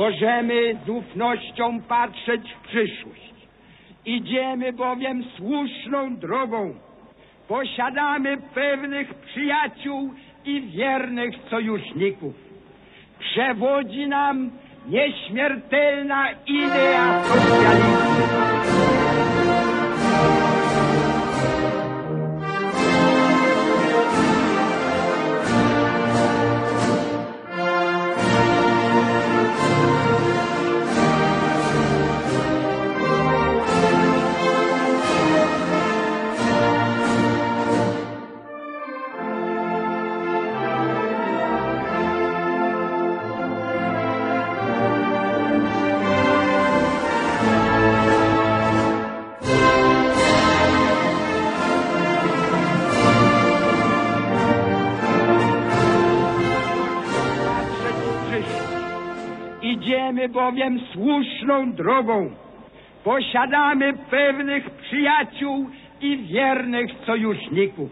Możemy z ufnością patrzeć w przyszłość. Idziemy bowiem słuszną drogą. Posiadamy pewnych przyjaciół i wiernych sojuszników. Przewodzi nam nieśmiertelna idea socjalizmu. Idziemy bowiem słuszną drogą. Posiadamy pewnych przyjaciół i wiernych sojuszników.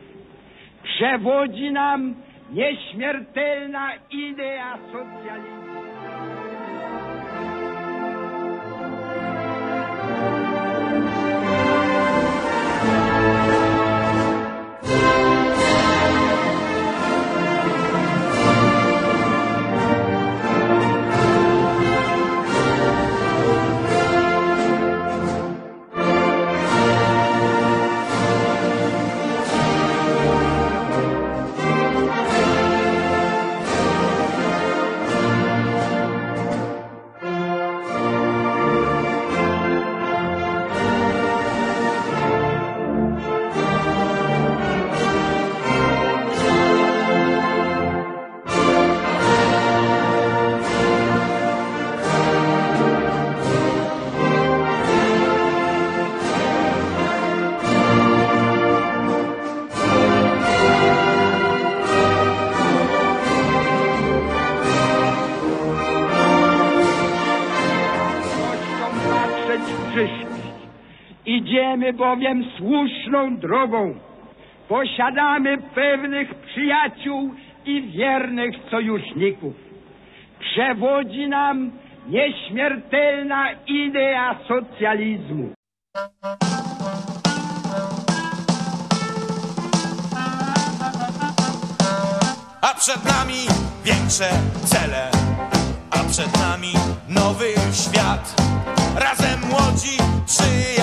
Przewodzi nam nieśmiertelna idea socjalizmu. Idziemy bowiem słuszną drogą. Posiadamy pewnych przyjaciół i wiernych sojuszników. Przewodzi nam nieśmiertelna idea socjalizmu. A przed nami większe cele, a przed nami nowy świat. Razem młodzi przyjaciele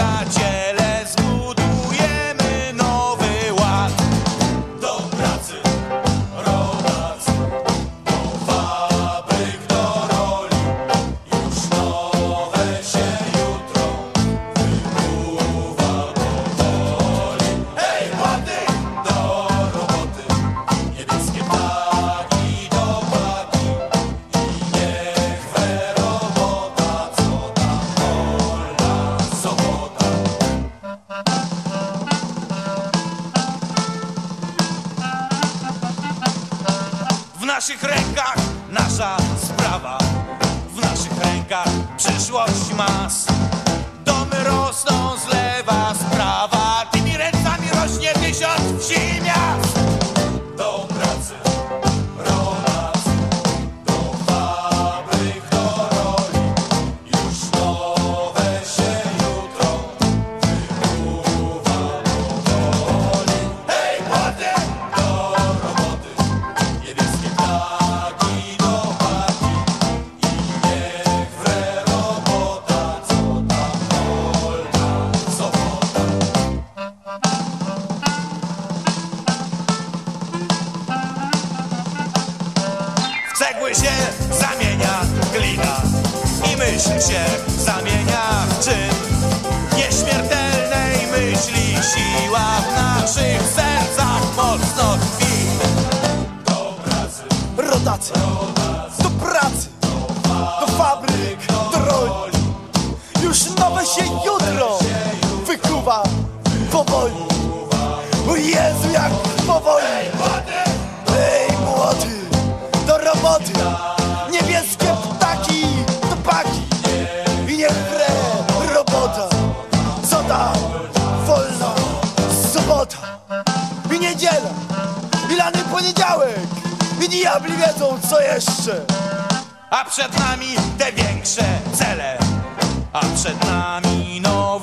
przyszłość mas. W cegły się zamienia glina i myśl się zamienia w czyn. Nieśmiertelnej myśli siła w naszych sercach mocno tkwi. Do pracy, do pracy, do fabryk, do roli. Już nowe się jutro wykuwa powoli. O Jezu, jak powoli. Niebieskie ptaki, do paki. I niech wre robota. Co tam? Wolna sobota. I niedziela. I lany poniedziałek. I diabli wiedzą, co jeszcze. a przed nami te większe cele, a przed nami no